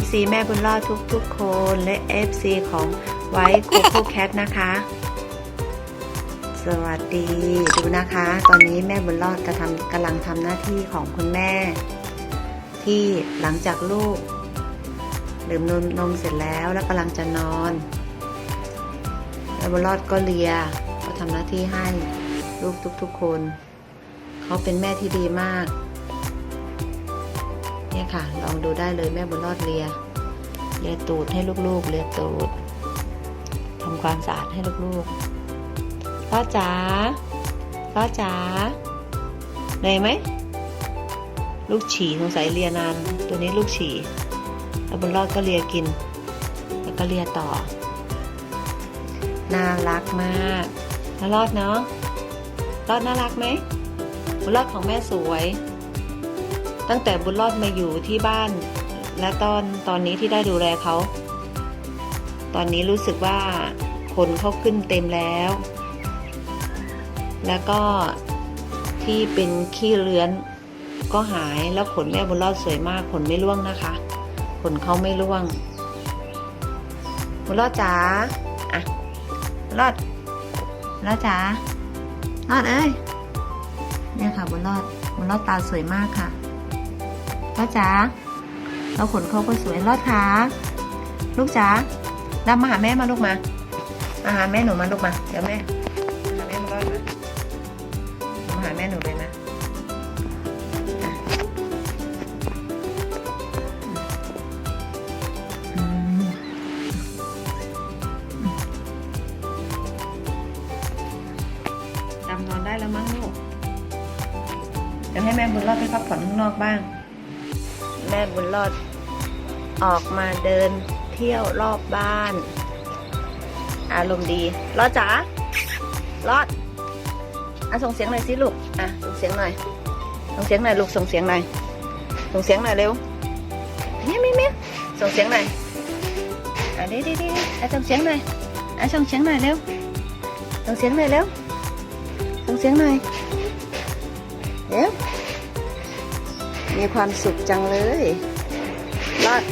FC แม่บุญรอดทุกๆ คนและ FC ของไว้โคโค่แคทนะคะ สวัสดีดูนะคะ ตอนนี้แม่บุญรอดกำลังกำลังทำหน้าที่ของคุณแม่ ที่หลังจากลูกดื่มนมนมเสร็จแล้วแล้วกำลังจะนอนแม่บุญรอดก็เลียก็ทำหน้าที่ให้ลูกทุกๆคน เขาเป็นแม่ที่ดีมาก เนี่ยค่ะ ลองดูได้เลยแม่บุญรอดเลียเลียตูดให้ลูกๆเลียตูดทำความสะอาดให้ลูกๆพ่อจ๋าพ่อจ๋าเหนื่อยไหมลูกฉี่สงสัยเลียนาน ตัวนี้ลูกฉี่แล้วบุญรอดก็เลียกิน แล้วก็เลียต่อ น่ารักมากแล้วรอดเนาะรอดน่ารักไหมบุญรอดของแม่สวย ตั้งแต่บุญรอดมาอยู่ที่บ้าน และตอนตอนนี้ที่ได้ดูแลเขา ตอนนี้รู้สึกว่าขนเขาขึ้นเต็มแล้ว แล้วก็ที่เป็นขี้เลื้อนก็หายแล้วขนแม่บุญรอดสวยมากขนไม่ร่วงนะคะ ขนเขาไม่ร่วง บุญรอดจ๋าอะบุญรอดบุญรอดจ๋ารอดเอ้ยเนี่ยค่ะบุญรอดบุญรอดตาสวยมากค่ะ รอจ๋าแล้วขนเขาก็สวยรอดขาลูกจ๋าดำมาหาแม่มาลูกมามาหาแม่หนูมาลูกมา เดี๋ยวแม่หาแม่มารอดมามาหาแม่หนูเลยนะอืมจำนอนได้แล้วมั้งลูกเดี๋ยวให้แม่บุญรอดไปพักผ่อนข้างนอกบ้าง แม่บุญรอด ออกมาเดินเที่ยวรอบบ้าน อารมณ์ดีรอดจ๋ารอดอะส่งเสียงหน่อยสิลูกอะส่งเสียงหน่อยส่งเสียงหน่อยลูกส่งเสียงหน่อยส่งเสียงหน่อยเร็วเมี้ยเมียเมียส่งเสียงหน่อยอะดีดีดีอะส่งเสียงหน่อยอะส่งเสียงหน่อยเร็วส่งเสียงหน่อยเร็วส่งเสียงหน่อยเร็ว มีความสุขจังเลยรอด